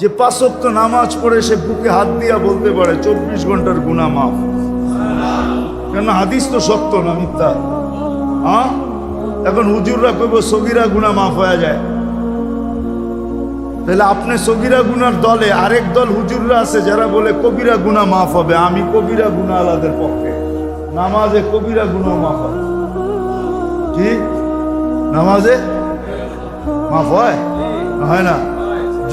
যে পাঁচক্ত নামাজ পড়ে সে বুকে হাত দিয়া বলতে পারে, চব্বিশ ঘণ্টার গুণা মাফ। কেন হাদিস তো সত্য না মিথ্যা। হ্যাঁ এখন হুজুররা কইব, সগিরা গুণা মাফ হয়ে যায়। তাহলে আপনি সগিরা গুনার দলে আরেক দল হুজুররা আছে যারা বলে, কবিরা গুণা মাফ হবে। আমি কবিরা গুণা আলাদের পক্ষে। নামাজে কবিরা গুণা মাফ হবে ঠিক নামাজে মাফ হয়? হয় না।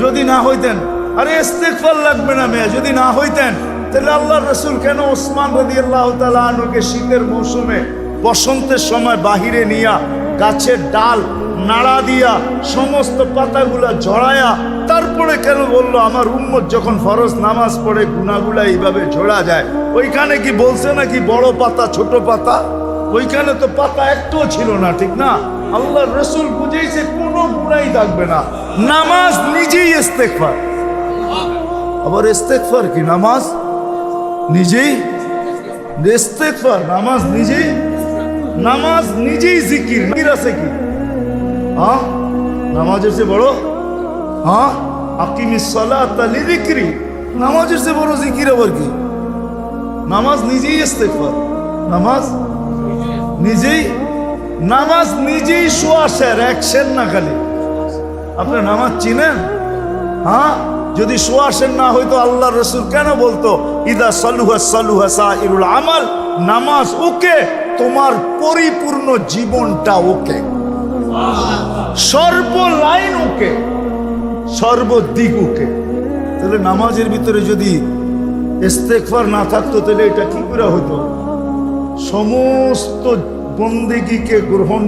যদি না হইতেন, আরে ইস্তেকফার লাগবে না মেয়ে, যদি না হইতেন, তাহলে আল্লাহ রসুল কেন ওসমান রদি আল্লাহ তালুকে শীতের মৌসুমে, বসন্তের সময় বাহিরে নিয়া, গাছের ডাল নাড়া দিয়া, সমস্ত পাতাগুলা ঝড়ায়া তারপরে কেন বলল, আমার উম্মত যখন ফরজ নামাজ পড়ে গুনাগুলা এইভাবে ঝোড়া যায়, ওইখানে কি বলছে নাকি বড় পাতা, ছোট পাতা? ওইখানে তো পাতা একটাও ছিল না, ঠিক না? আল্লাহ রসুল বুঝেছে কোনো গুণাই থাকবে না। নামাজ নিজেই ইস্তেকফার আবার ইস্তেকফার কি? নামাজ নিজেই ইস্তেকফার নামাজ নিজেই নামাজ নিজেই জিকির। জিকির আছে কি? হ্যাঁ? নামাজের চেয়ে বড়? হ্যাঁ? আকিমি সালাত লিযিকরি। নামাজের চেয়ে বড় জিকির আবার কি? নামাজ নিজেই ইস্তেকফার নামাজ নিজেই নামাজ নিজেই সোয়াশের একশের না খালি। আপনি নামাজ চিনেন? হ্যাঁ? যদি সোয়াশের না হইতো আল্লাহ রসুল কেন বলতো, ইদা সালুহা সালুহা সাইরুল আমাল নামাজ ওকে, তোমার পরিপূর্ণ জীবনটা ওকে। সর্ব লাইন ওকে, সর্বদিক ওকে। তাহলে নামাজের ভিতরে যদি ইস্তেকফার না থাকতো, তাহলে এটা কি করে হতো? সমস্ত বন্দেগীকে গ্রহণ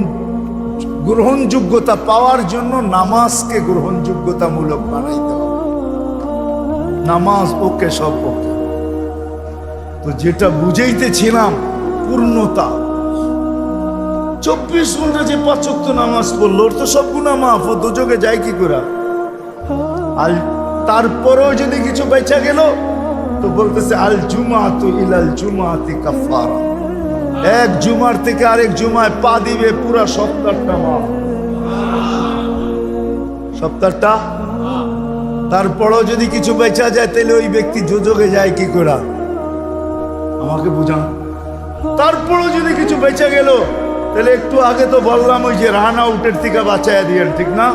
গ্রহণযোগ্যতা পাওয়ার জন্য নামাজকে গ্রহণযোগ্যতামূলক বানাইতে হবে। নামাজ ওকে সব ওকে তো যেটা বুঝাইতেছিলাম, পূর্ণতা। চব্বিশ ঘণ্টা যে পাঁচক্ত নামাজ পড়ল, ওর তো সব গুণা মাফ, ও দুযোগে যায় কি করে? আর তারপরেও যদি কিছু বেচা গেল, তো বলতেছে, আল জুমাতু ইলাল জুমাতি কাফারা এক জুমার থেকে আরেক জুমায় পা দিবে পুরা সপ্তাহটা মা। সপ্তাহটা? তারপরেও যদি কিছু বেচা যায়, তাহলে ওই ব্যক্তি যোজকে যায় কি করে? আমাকে বুঝান। তারপরেও যদি কিছু বেচা গেল, তাহলে একটু আগে তো বললাম ওই যে রাহানা উটের থেকে বাঁচাইয়া দিয়েন, ঠিক না?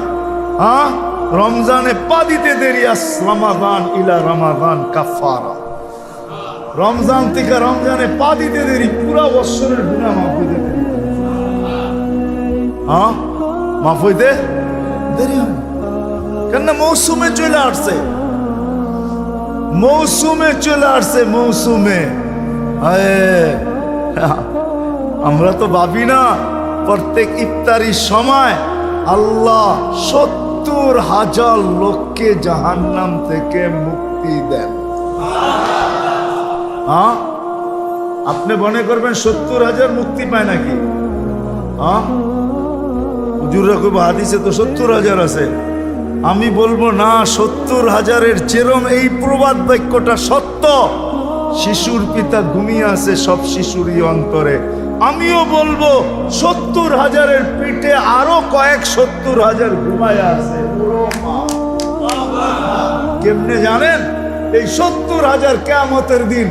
হ্যাঁ? রমজানে পা দিতে দেরি আস রমাদান ইলা রমাদান কাফারা। রমজান থেকে রমজানে পা দিতে দেরি, পুরা বৎসরের গুণা মাফ হইতে হ্যাঁ? মাফ হইতে দেরি না। কেননা মৌসুমে চলে আসছে। মৌসুমে চলে আসছে, মৌসুমে। আমরা তো ভাবি না, প্রত্যেক ইফতারির সময় আল্লাহ সত্তর হাজার লোককে জাহান্নাম থেকে মুক্তি দেন। হ্যাঁ? আপনি মনে করবেন সত্তর হাজার মুক্তি পায় নাকি? হ্যাঁ? খুব হাদিসে তো সত্তর হাজার আছে। আমি বলব না, সত্তর হাজারের চেরম এই প্রবাদ বাক্যটা সত্য। শিশুর পিতা ঘুমিয়ে আছে সব শিশুরই অন্তরে। আমিও বলব, সত্তর হাজারের পিঠে আরও কয়েক সত্তর হাজার ঘুমায় আছে। কেমনে জানেন? এই সত্তর হাজার কেমতের দিন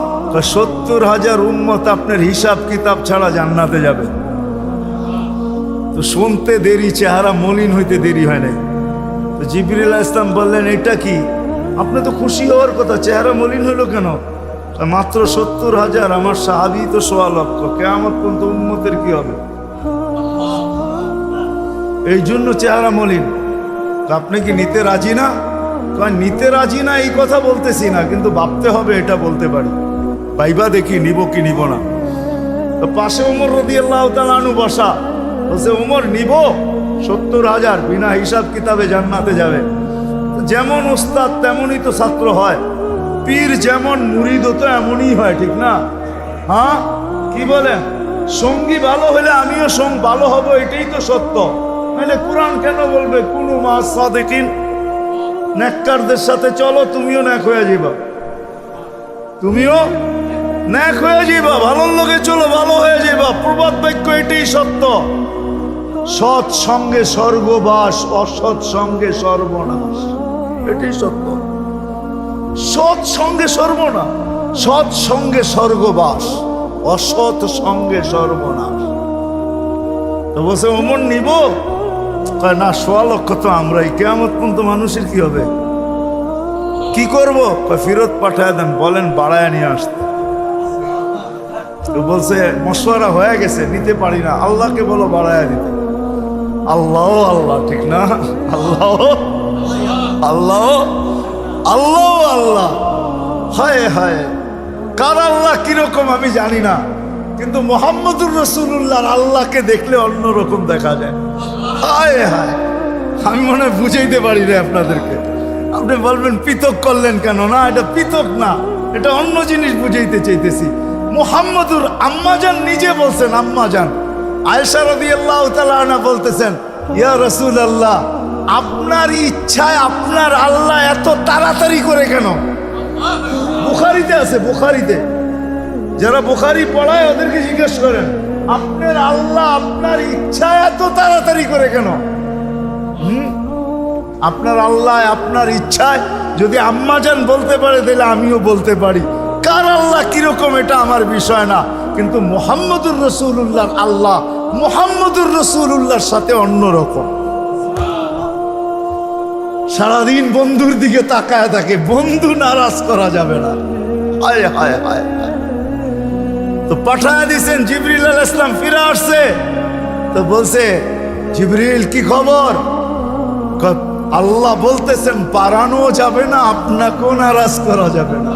সত্তর হাজার উন্মত আপনার হিসাব কিতাব ছাড়া জান্নাতে যাবে। তো শুনতে দেরি, চেহারা মলিন হইতে দেরি হয় নাই। তো জিবরিল ইসলাম বললেন, এটা কি? আপনি তো খুশি হওয়ার কথা, চেহারা মলিন হলো কেন? মাত্র সত্তর হাজার আমার সাহাবি তো সোয়া লক্ষ কেমন পর্যন্ত উন্মতের কি হবে? এই জন্য চেহারা মলিন। আপনি কি নিতে রাজি না? নিতে রাজি না, এই কথা বলতেছি না, কিন্তু ভাবতে হবে, এটা বলতে পারি। পাইবা দেখি, নিব কি নিব না। পাশে উমর রদি আল্লাহ তালু বসা। বলছে, উমর, নিব? সত্তর হাজার, বিনা হিসাব কিতাবে জান্নাতে যাবে। যেমন ওস্তাদ তেমনই তো ছাত্র হয়। পীর যেমন মুরিদ তো এমনই হয়, ঠিক না? হ্যাঁ? কি বলেন? সঙ্গী ভালো হলে আমিও সঙ্গ, ভালো হব এটাই তো সত্য। নাহলে কোরআন কেন বলবে? কোনো মাস সাদেকিন। নেককারদের সাথে চলো, তুমিও ন্যাক হয়ে যাবা তুমিও ন্যাক হয়ে যাবা ভালোর লোকে চলো, ভালো হয়ে যাবা প্রবাদ বাক্য এটাই সত্য। সৎ সঙ্গে স্বর্গবাস, অসৎ সঙ্গে সর্বনাশ। এটাই সত্য। সৎ সঙ্গে সর্বনাশ, সৎ সঙ্গে স্বর্গবাস, অসৎ সঙ্গে সর্বনাশ। তো বসে অমন নিব? কয়, না, সোয়া লক্ষ তো আমরাই। কেমন পর্যন্ত মানুষের কি হবে? কি করব? ফেরত পাঠায় দেন, বলেন, বাড়ায় নিয়ে আসতে। তো বলছে, মশওয়ারা হয়ে গেছে, নিতে পারি না। আল্লাহকে বলো, বাড়ায় দিতে। আল্লাহ আল্লাহ, ঠিক না? আল্লাহ আল্লাহ আল্লাহ আল্লাহ। হায় হায়। কার আল্লাহ কীরকম আমি জানি না। কিন্তু মোহাম্মদুর রসুল্লাহর আল্লাহকে দেখলে অন্যরকম দেখা যায়। হায় হায়। আমি মনে হয় বুঝাইতে পারি না আপনাদেরকে। আপনি বলবেন, পৃথক করলেন কেন? না, এটা পৃথক না। এটা অন্য জিনিস বুঝাইতে চাইতেছি। মোহাম্মদুর আম্মাজান নিজে বলছেন, আম্মাজান। আয়সা রদি আল্লাহ তালা বলতেছেন, ইয়া রসুল আল্লাহ আপনার ইচ্ছায় আপনার আল্লাহ এত তাড়াতাড়ি করে কেন? বুখারিতে আছে, বুখারিতে। যারা বুখারি পড়ায় ওদেরকে জিজ্ঞেস করেন, আপনার আল্লাহ আপনার ইচ্ছায় এত তাড়াতাড়ি করে কেন? হুম? আপনার আল্লাহ আপনার ইচ্ছায় যদি আম্মাজান বলতে পারে, তাহলে আমিও বলতে পারি। কার আল্লাহ কীরকম, এটা আমার বিষয় না। কিন্তু মোহাম্মদুর রসুল্লাহর আল্লাহ মোহাম্মদুর রসুল্লাহর সাথে অন্যরকম। সারাদিন বন্ধুর দিকে তাকায় থাকে, বন্ধু নারাজ করা যাবে না। হায় হায় হায় তো পাঠায় দিছেন, জিবরিল আল ইসলাম ফিরে আসছে। তো বলছে, জিবরিল, কি খবর? আল্লাহ বলতেছেন বাড়ানো যাবে না, আপনাকেও নারাজ করা যাবে না।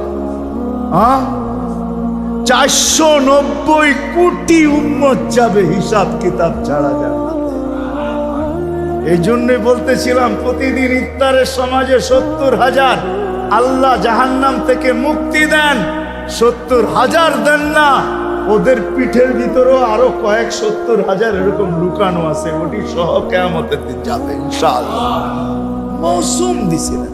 চারশো নব্বই কোটি উম্মত যাবে, হিসাব কিতাব ছাড়া জান্নাতে এই জন্যই বলতেছিলাম, প্রতিদিন ইফতারের সমাজে সত্তর হাজার। আল্লাহ জাহান্নাম থেকে মুক্তি দেন, সত্তর হাজার দেন না। ওদের পিঠের ভিতরেও আরও কয়েক সত্তর হাজার এরকম লুকানো আছে, ওটি সহ কেমতের দিন যাবে মৌসুম দিছিলেন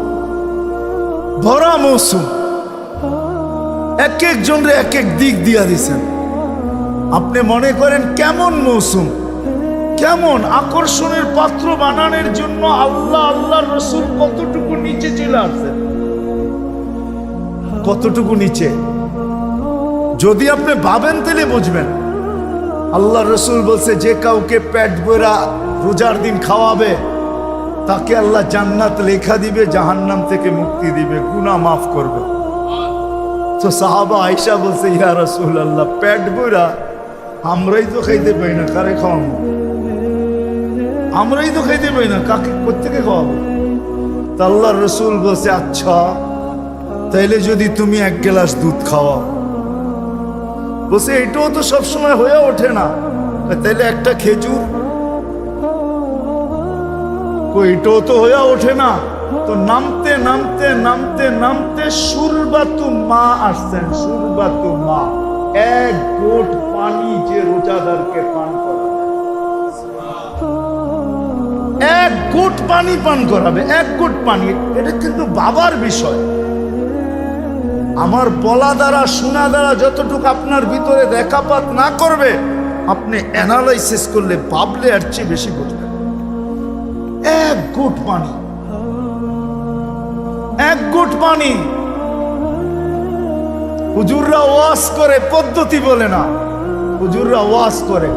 ভরা মৌসুম। এক একজনরে এক এক দিক দিয়া দিছেন। আপনি মনে করেন কেমন মৌসুম? কেমন আকর্ষণের পাত্র বানানোর জন্য আল্লাহ আল্লাহ রসুল কতটুকু নিচে চলে আসছেন? কতটুকু নিচে? যদি আপনি ভাবেন তাহলে বুঝবেন। আল্লাহ রসুল বলছে, যে কাউকে পেট বইরা রোজার দিন খাওয়াবে তাকে আল্লাহ জান্নাত লেখা দিবে, জাহান্নাম থেকে মুক্তি দিবে, গুনাহ মাফ করবে। তো সাহাবা আয়সা বলছে, ইয়া রসুল আল্লাহ প্যাট বইরা আমরাই তো খাইতে পাই না, কারে খাওয়াবো? আমরাই তো খাইতে পাই না, কাকে কোথেকে খাওয়াবো? তা আল্লাহ রসুল বলছে আচ্ছা তাইলে যদি তুমি এক গ্লাস দুধ খাওয়াও। বলছে, এটাও তো সবসময় হয়ে ওঠে না। তাইলে একটা খেজুর কই এটাও তো হয়ে ওঠে না। তো নামতে নামতে নামতে নামতে সুরবাতু মা আসছেন, সুরবাতু মা। এক গোট পানি যে রোজাদারকে পান করা এক গুট পানি পান করাবে, এক গুট পানি। এটা কিন্তু বাবার বিষয়। আমার বলা দ্বারা, শোনা দ্বারা যতটুকু আপনার ভিতরে দেখাপাত না করবে, আপনি অ্যানালাইসিস করলে ভাবলে আর চেয়ে বেশি বুঝবেন এক গুট পানি। এক গুট পানি। হুজুররা ওয়াজ করে, পদ্ধতি বলে না। হুজুররা ওয়াজ করে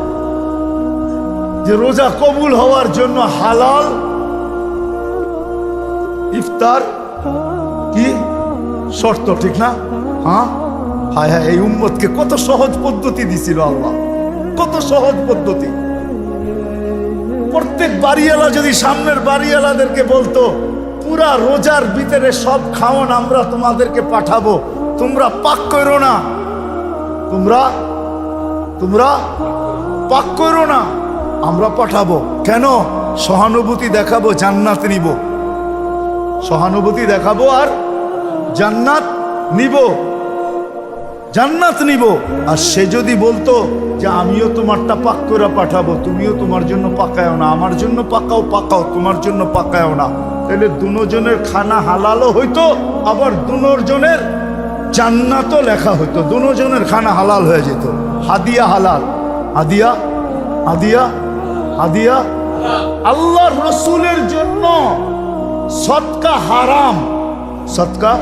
যে রোজা কবুল হওয়ার জন্য হালাল। ইফতার কি? শর্ত ঠিক না? হ্যাঁ? হায় হায়, এই উম্মতকে কত সহজ পদ্ধতি দিছিল আল্লাহ। কত সহজ পদ্ধতি। প্রত্যেক বাড়িওয়ালা যদি সামনের বাড়িওয়ালাদেরকে বলতো, পুরা রোজার ভিতরে সব খাওয়ান আমরা তোমাদেরকে পাঠাবো। তোমরা পাক করো না। তোমরা তোমরা পাক করো না, আমরা পাঠাবো। কেন? সহানুভূতি দেখাবো, জান্নাত নিব। সহানুভূতি দেখাবো আর জান্নাত নিব। জান্নাত নিব। আর সে যদি বলতো যে, আমিও তোমারটা পাক করে পাঠাবো, তুমিও তোমার জন্য পাকায়ও না, আমার জন্য পাকাও পাকাও, তোমার জন্য পাকায়ও না। তাহলে দুজনের খানা হালালও হইতো, আবার দুজনের জান্নাতও লেখা হইতো। দুজনের খানা হালাল হয়ে যেত। হাদিয়া হালাল। হাদিয়া? হাদিয়া? হাদিয়া? আল্লাহ রসুলের জন্য সৎকা হারাম। সৎকা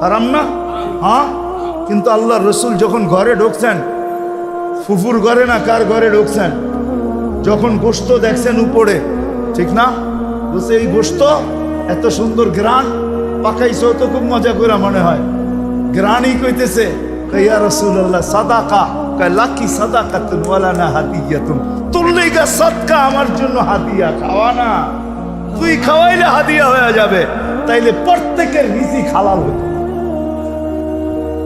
হারাম না? হ্যাঁ? কিন্তু আল্লাহ রসুল যখন ঘরে ঢুকছেন, ফুফুর ঘরে না কার ঘরে ঢুকছেন, যখন গোস্ত দেখছেন উপরে, ঠিক না? বলছে, এই গোস্ত এত সুন্দর গ্রান পাকাইছো তো খুব মজা করে মনে হয়। গ্রানই কইতেছে কইয়া রসুল আল্লাহ সাদাকা। লাকি সাদাকা হাতিয়া তুম তোর লেগা সৎকা আমার জন্য হাতিয়া খাওয়া না। তুই খাওয়াইলে হাতিয়া হয়ে যাবে। তাইলে প্রত্যেকের রিজিক হালাল হতো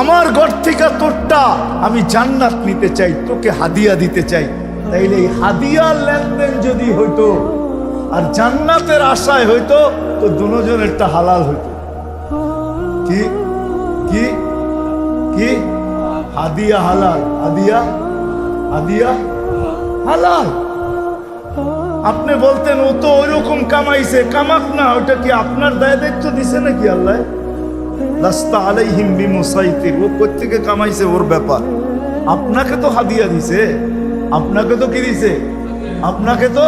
আমার ঘর থেকে তোরটা আমি জান্নাত নিতে চাই, তোকে হাদিয়া দিতে চাই। তাইলে এই হাদিয়ার লেনদেন যদি হইতো, আর জান্নাতের আশায় হইতো, তো দুজনেরটা হালাল হইতো। কি? কি? কি? হাদিয়া হালাল। হাদিয়া? হাদিয়া? হালাল। আপনি বলতেন, ও তো ওইরকম কামাইছে, কামাক না, ওটা কি আপনার দায় দায়িত্ব দিছে নাকি আল্লাহ? লাস্তা আলাইহিম বিমুসাইতির ও কোত্থেকে কামাইছে ওর ব্যাপার আপনাকে তো হাদিয়া দিছে আপনাকে তো কি দিছে আপনাকে তো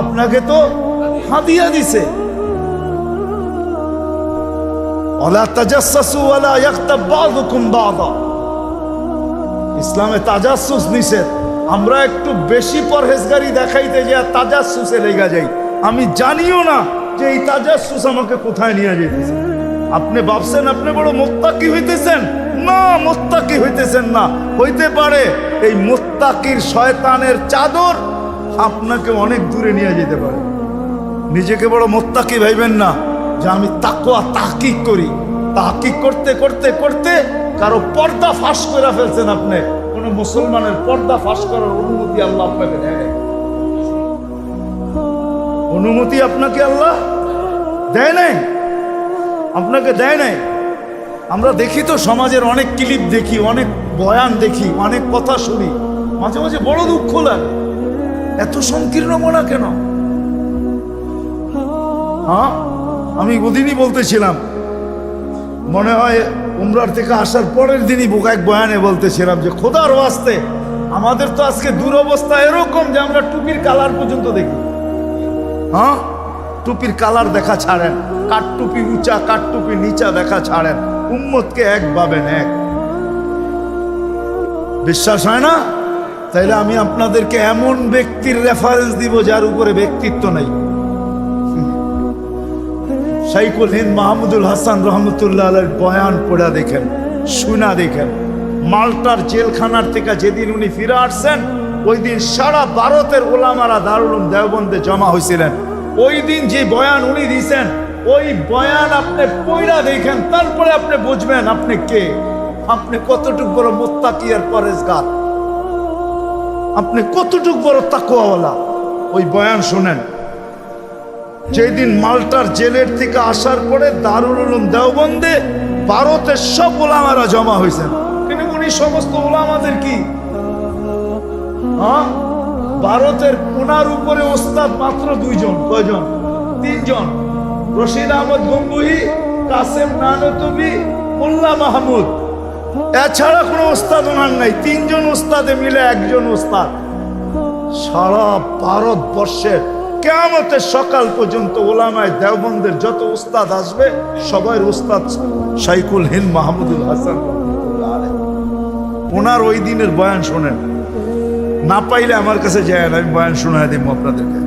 আপনাকে তো হাদিয়া দিছে ওয়ালা তাজাসসু ওয়ালা ইয়াগতাব বাযুকুম বাযা ইসলামে তাজাসসুস নিষেধ আমরা একটু বেশি পরহেজগারি দেখাইতে যে তাজাসসুসে লেগা যাই আমি জানিও না যে এই তাজাসসুস আমাকে কোথায় নিয়ে যেতেছে। আপনি ভাবছেন আপনি বড় মোত্তাকি হইতেছেন? না, মোত্তাকি হইতেছেন না। হইতে পারে এই মোত্তাকির শয়তানের চাদর আপনাকে অনেক দূরে নিয়ে যেতে পারে। নিজেকে বড় মোত্তাকি ভাইবেন না যে আমি তাকুয়া তাহকিক করি। তাহকিক করতে করতে করতে কারও পর্দা ফাঁস করে ফেলছেন আপনি। কোন মুসলমানের পর্দা ফাঁস করার অনুমতি আল্লাহ আপনাকে দেয় অনুমতি আপনাকে আল্লাহ দেয় নাই? আপনাকে দেয় নাই। আমরা দেখি তো সমাজের অনেক ক্লিপ দেখি, অনেক বয়ান দেখি, অনেক কথা শুনি। মাঝে মাঝে বড় দুঃখ লাগে। এত সংকীর্ণ মনা কেন? হ্যাঁ আমি ওদিনই বলতেছিলাম। মনে হয় উমরার থেকে আসার পরের দিনই বোকা এক বয়ানে বলতেছিলাম যে, খোদার ওয়াস্তে, আমাদের তো আজকে দুরবস্থা এরকম যে আমরা টুপির কালার পর্যন্ত দেখি। হ্যাঁ টুপির কালার দেখা ছাড়েন। কাঠ টুপি উঁচা কাঠ টুপি নিচা দেখা ছাড়েন। উম্মতকে এক পাবেন এক বিশ্বাস হয় না? তাইলে আমি আপনাদেরকে এমন ব্যক্তির রেফারেন্স দিব যার উপরে ব্যক্তিত্ব নেই। শাইকুল হিন্দ মাহমুদুল হাসান রহমতুল্লাহ বয়ান পড়া দেখেন, শুনা দেখেন। মাল্টার জেলখানার থেকে যেদিন উনি ফিরে আসছেন, ওই দিন সারা ভারতের ওলামারা দারুল দেওবন্দে জমা হয়েছিলেন ওই দিন যে বয়ান উনি দিয়েছেন ওই বয়ান আপনি পয়লা দেখেন, তারপরে আপনি বুঝবেন আপনি কে। আপনি কতটুক বড় মোত্তাকি আর পরেজগার। আপনি কতটুক বড় তাকুয়াওয়ালা ওই বয়ান শুনেন। যেদিন মাল্টার জেলের থেকে আসার পরে দারুল উলুম দেওবন্দে ভারতের সব ওলামারা জমা হয়েছেন কিন্তু উনি সমস্ত ওলামাদের কি? হ্যাঁ? ভারতের কোনার উপরে ওস্তাদ মাত্র দুইজন। কয়জন? তিনজন। রশিদ আহমদ গম্বুহি কাসেম নানতবি মোল্লা মাহমুদ। এছাড়া কোনো ওস্তাদ ওনার নাই, তিনজন ওস্তাদে মিলে একজন ওস্তাদ। সারা ভারতবর্ষের কেমতের সকাল পর্যন্ত ওলামায় দেওবন্দের যত উস্তাদ আসবে, সবাই উস্তাদ শাইকুল হিন্দ মাহমুদুল হাসান। ওনার ওই দিনের বয়ান শোনেন। না পাইলে আমার কাছে যায় না, আমি বয়ান শোনায় দিব আপনাদেরকে।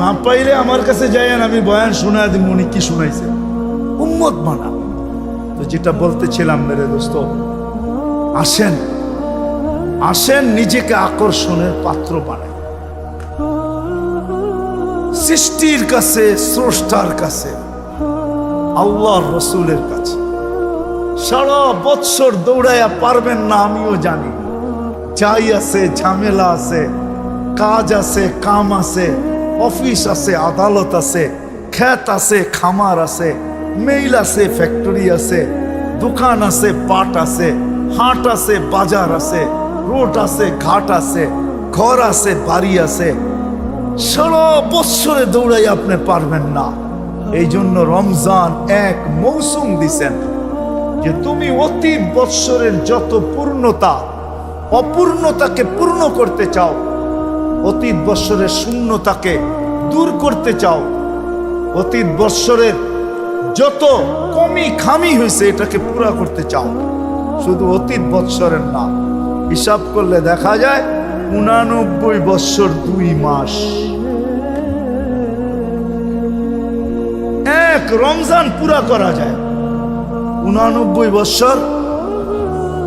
না পাইলে আমার কাছে যায় না আমি বয়ান শোনায় দিব, উনি কি শুনাইছে? উম্মত মানা তো যেটা বলতেছিলাম, মেরে দোস্ত, আসেন আসেন, নিজেকে আকর্ষণের পাত্র বানায় সৃষ্টির কাছে, স্রষ্টার কাছে, আল্লাহর রসুলের কাছে। সারা বৎসর দৌড়াইয়া পারবেন না, আমিও জানি। যাই আছে, ঝামেলা আছে, কাজ আছে, কাম আছে অফিস আছে, আদালত আছে ক্ষেত আছে, খামার আছে মেইল আছে ফ্যাক্টরি আছে, দোকান আছে পাট আছে, হাট আছে, বাজার আছে, রোড আছে, ঘাট আছে, ঘর আছে, বাড়ি আছে। সারা বৎসরে দৌড়াই আপনি পারবেন না। এই জন্য রমজান এক মৌসুম দিছেন যে তুমি অতি বৎসরের যত পূর্ণতা, অপূর্ণতাকে পূর্ণ করতে চাও অতীত বৎসরের শূন্যতাকে দূর করতে চাও। অতীত বৎসরের যত কমি খামি হয়েছে, এটাকে পুরা করতে চাও। শুধু অতীত বৎসরের না, হিসাব করলে দেখা যায় উনানব্বই বৎসর দুই মাস। এক রমজান পুরা করা যায়। উনানব্বই বৎসর,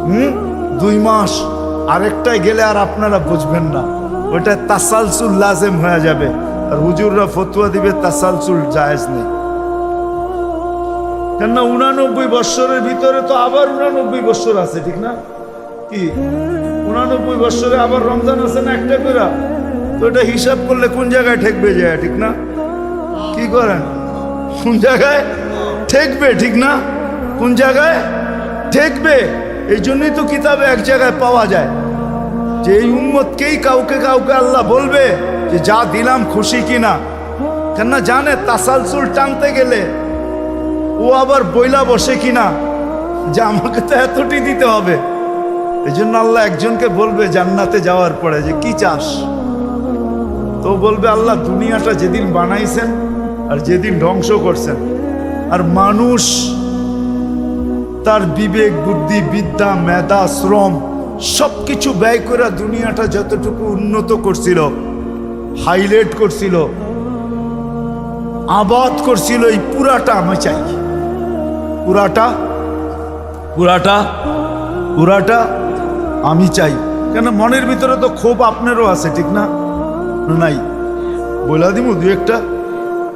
হুম, দুই মাস। আরেকটাই গেলে আর আপনারা বুঝবেন না। ওটা তাসালসুল লাজেম হয়ে যাবে। আর হুজুররা ফতুয়া দিবে, তাসালসুল জায়েজ নেই। কেননা উনানব্বই বৎসরের ভিতরে তো আবার উনানব্বই বৎসর আছে, ঠিক না? কি? উনানব্বই বৎসরে আবার রমজান আছে না একটা করে তো এটা হিসাব করলে কোন জায়গায় ঠেকবে যায় ঠিক না? কি করেন? কোন জায়গায়? ঠেকবে, ঠিক না? কোন জায়গায়? ঠেকবে। এই জন্যই তো কিতাবে এক জায়গায় পাওয়া যায়। যে এই উম্মতকেই কাউকে কাউকে আল্লাহ বলবে যে যা দিলাম খুশি কিনা, কেননা জানে তাসালসুল টানতে গেলে ও আবার বইলা বসে কিনা, যে আমাকে তো এতটি দিতে হবে। এই জন্য আল্লাহ একজনকে বলবে জান্নাতে যাওয়ার পরে যে, কি চাস? তো বলবে, আল্লাহ দুনিয়াটা যেদিন বানাইছেন আর যেদিন ধ্বংস করছেন, আর মানুষ তার বিবেক, বুদ্ধি, বিদ্যা, মেধা, শ্রম সব কিছু ব্যয় করে দুনিয়াটা যতটুকু উন্নত করছিল হাইলাইট করছিল আবাদ করছিল এই পুরাটা আমি চাই। পুরাটা পুরাটা? পুরাটা আমি চাই। কেন মনের ভিতরে তো ক্ষোভ আপনারও আছে ঠিক না? নাই। বলা দিব দু একটা।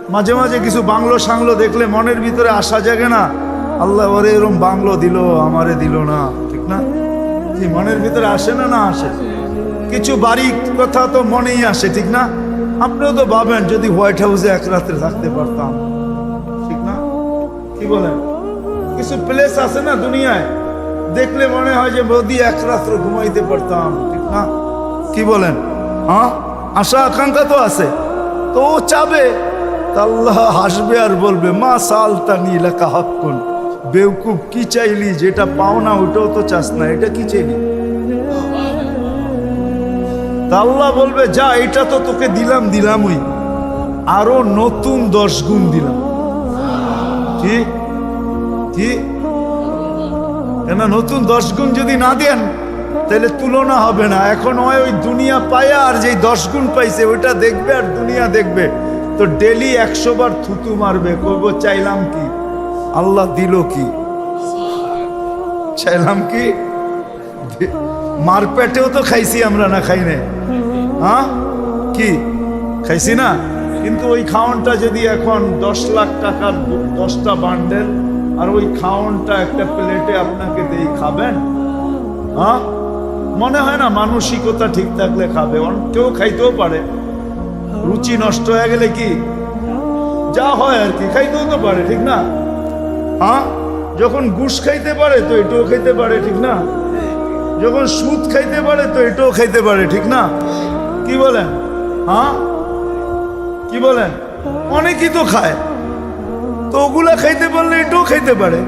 মাঝে মাঝে কিছু বাংলো সাংলো দেখলে মনের ভিতরে আসা জাগে না আল্লাহ ওরে এরম বাংলো দিল আমারে দিল না ঠিক না? কি, মনের ভিতরে আসে না না আসে? কিছু বাড়ি কথা তো মনেই আসে, ঠিক না? আপনিও তো ভাবেন, যদি হোয়াইট হাউসে এক রাত্রে থাকতে পারতাম, ঠিক না? কি বলেন? কিছু প্লেস আছে না দুনিয়ায়? দেখলে মনে হয় যে বৌদি এক রাত্র ঘুমাইতে পারতাম, ঠিক না? কি বলেন? হ্যাঁ? আশা, আকাঙ্ক্ষা তো আছে। তো ও চাবে আল্লাহ হাসবে আর বলবে, মা সালতা নীলাকা হাক্কুন। বেউকুব কি চাইলি? যেটা পাও না, ওটাও তো চাস না, এটা কি চাইলি? তা আল্লাহ বলবে, যা, এটা তো তোকে দিলাম, দিলামই। আরও নতুন দশ গুণ দিলাম। কি? কি? কেন, নতুন দশ গুণ যদি না দেন, তাহলে তুলনা হবে না। এখন হয় ওই দুনিয়া পায়া, আর যেই দশ গুণ পাইছে, ওইটা দেখবে আর দুনিয়া দেখবে। তো ডেলি একশো বার থুতু মারবে করব চাইলাম কি? আল্লাহ দিল কি? চাইলাম কি? মারপেটেও তো খাইছি আমরা না খাই না হ্যাঁ? কি? খাইছি না? কিন্তু ওই খাওয়ানটা যদি এখন দশ লাখ টাকার দশটা বান্ডেল, আর ওই খাওয়ানটা একটা প্লেটে আপনাকে দিয়ে খাবেন? হ্যাঁ? মনে হয় না মানসিকতা ঠিক থাকলে খাবে। কেউ খাইতেও পারে। রুচি নষ্ট হয়ে গেলে কি? যা হয় আর কি, খাইতেও তো পারে, ঠিক না? হ্যাঁ? যখন ঘুষ খাইতে পারে তো এটাও খাইতে পারে, ঠিক না? যখন সুদ খাইতে পারে তো এটাও খাইতে পারে, ঠিক না? কি বলেন? হ্যাঁ? কি বলেন? অনেকেই তো খায়। তো ওগুলা খাইতে পারলে এটাও খাইতে পারে।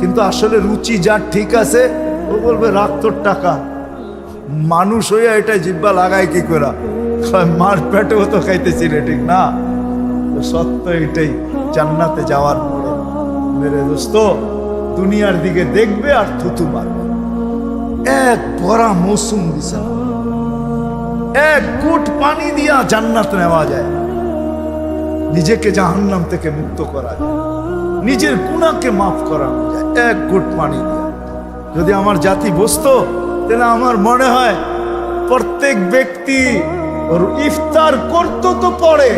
কিন্তু আসলে রুচি যার ঠিক আছে, ও বলবে, রাখ তোর টাকা। মানুষ হইয়া এটা জিব্বা লাগায় কি করে মার পেটেও তো খাইতেছি রে, ঠিক না? সত্য এটাই, জান্নাতে যাওয়ার মেরে দোস্ত, দুনিয়ার দিকে দেখবে আর থুতু মারবে। এক ভরা মৌসুম দিছে। এক গুট পানি দিয়া জান্নাত নেওয়া যায়। নিজেকে জাহান্নাম থেকে মুক্ত করা যায়। নিজের গুণাকে মাফ করানো যায়। এক গুট পানি দিয়া। যদি আমার জাতি বসতো, তাহলে আমার মনে হয় প্রত্যেক ব্যক্তি ইফতার করতো তো পরে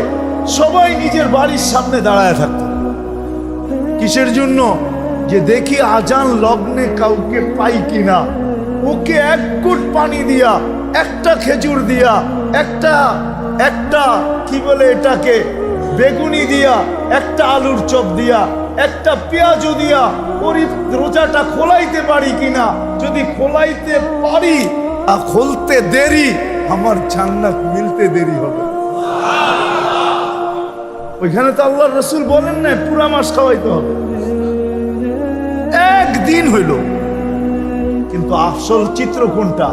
সবাই নিজের বাড়ির সামনে দাঁড়ায় থাকতো। কিসের জন্য? যে দেখি আজান লগ্নে কাউকে পাই কিনা। ওকে এক কুট পানি দিয়া, একটা খেজুর দিয়া, একটা একটা, কি বলে এটাকে, বেগুনি দিয়া, একটা আলুর চপ দিয়া, একটা পেঁয়াজও দিয়া ওর রোজাটা খোলাইতে পারি কিনা? যদি খোলাইতে পারি, আর খুলতে দেরি, আমার জান্নাত মিলতে দেরি হবে। ওইখানে তো আল্লাহ রসুল বলেন না পুরা মাস খাওয়াইতে হবে। একদিন হইল। কিন্তু আসল চিত্র কোনটা?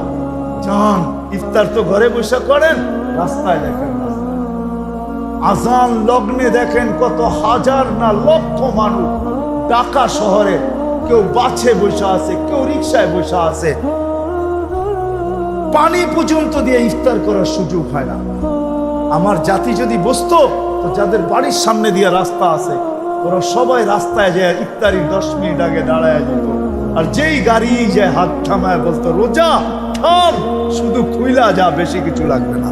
জান, ইফতার তো ঘরে বসে করেন, রাস্তায় দেখেন আজান লগ্নে দেখেন কত হাজার না লক্ষ মানুষ। ঢাকা শহরে কেউ বাছে বসে আছে, কেউ রিক্সায় বসে আছে। পানি পর্যন্ত দিয়ে ইফতার করার সুযোগ হয় না। আমার জাতি যদি বসতো তো যাদের বাড়ির সামনে দিয়ে রাস্তা আছে, ওরা সবাই রাস্তায় যায় ইফতারির দশ মিনিট আগে দাঁড়ায় যেত। আর যেই গাড়ি যায় হাত থামায় বলতো, রোজা থাম শুধু খুইলা যা, বেশি কিছু লাগবে না।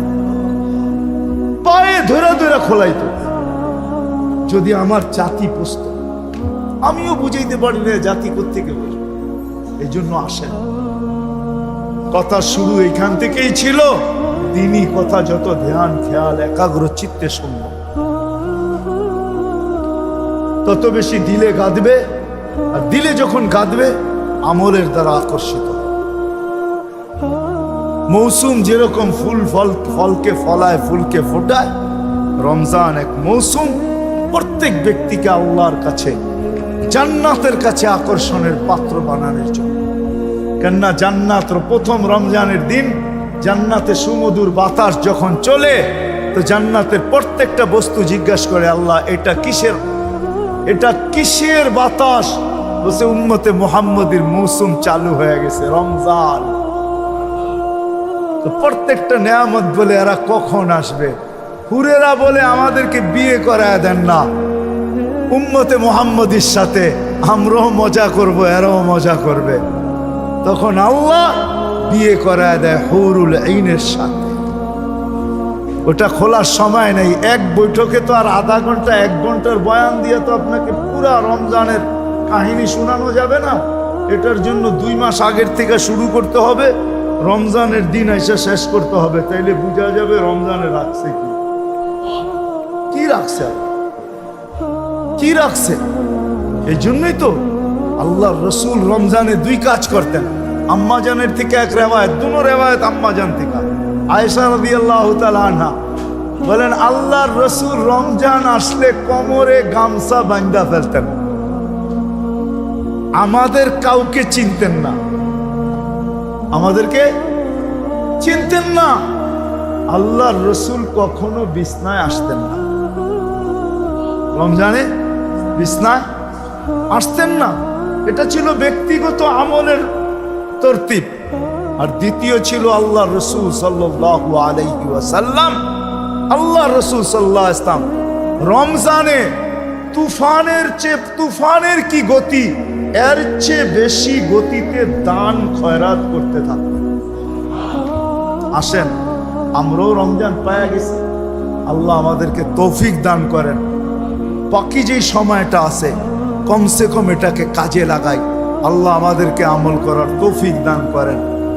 পায়ে ধরে ধরে খোলাইতো। যদি আমার জাতি পুষত, আমিও বুঝাইতে পারি না জাতি কোথেকে বুঝব এই জন্য আসেন কথা শুরু এখান থেকেই ছিল। তিনি কথা, যত ধ্যান, খেয়াল, একাগ্র চিত্তে শুনব। তত বেশি দিলে গাঁদবে, আর দিলে যখন গাঁদবে, আমলের দ্বারা আকর্ষিত। মৌসুম যেরকম ফুল ফল, ফলকে ফলায়, ফুলকে ফোটায়, রমজান এক মৌসুম, প্রত্যেক ব্যক্তিকে আল্লাহর কাছে, জান্নাতের কাছে আকর্ষণের পাত্র বানানোর জন্য। কেননা জান্নাত প্রথম রমজানের দিন, জান্নাতে সুমধুর বাতাস যখন চলে, তো জান্নাতের প্রত্যেকটা বস্তু জিজ্ঞাসা করে, আল্লাহ, এটা কিসের এটা কিসের বাতাস? বসে উম্মতে মোহাম্মদের মৌসুম চালু হয়ে গেছে, রমজান। প্রত্যেকটা নেয়ামত বলে এরা কখন আসবে? হুরেরা বলে, আমাদেরকে বিয়ে করায় দেন না। উম্মতে মোহাম্মদের সাথে আমরাও মজা করব, এরাও মজা করবে। তখন আল্লাহ বিয়ে করায় দেয় হৌরুল আইনের সাথে। ওটা খোলার সময় নেই। এক বৈঠকে তো আর আধা ঘণ্টা, এক ঘণ্টার বয়ান দিয়ে তো আপনাকে পুরা রমজানের কাহিনী শোনানো যাবে না। এটার জন্য দুই মাস আগের থেকে শুরু করতে হবে। রমজানের দিন এসে শেষ করতে হবে। তাইলে বোঝা যাবে রমজানে রাখছে কি। কি রাখছে? কি রাখছে? এই জন্যই তো আল্লাহ রসুল রমজানে দুই কাজ করতেন। আম্মাজানের থেকে এক রেওয়ায়ত, দুনো রেওয়ায়ত আম্মাজান থেকে। আয়েশা রবি আল্লাহ আনহা বলেন, আল্লাহর রসুল রমজান আসলে কোমরে গামছা বান্ধা ফেলতেন। আমাদের কাউকে চিনতেন না। আমাদেরকে চিনতেন না। আল্লাহর রসুল কখনো বিছনায় আসতেন না। রমজানে বিছনায় আসতেন না। এটা ছিল ব্যক্তিগত আমলের তরতিব। আর দ্বিতীয় ছিল আল্লাহ রসুল সাল্লাহ আলাইহি ওয়াসাল্লাম। আল্লাহ রসুল সাল্লাহ ইসলাম রমজানে তুফানের চেয়ে, তুফানের কি গতি? এর চেয়ে বেশি গতিতে দান খয়রাত করতে থাকবেন আসেন, আমরাও রমজান পায়া গেছি। আল্লাহ আমাদেরকে তৌফিক দান করেন। বাকি যে সময়টা আছে, কমসে কম এটাকে কাজে লাগাই। আল্লাহ আমাদেরকে আমল করার তৌফিক দান করেন।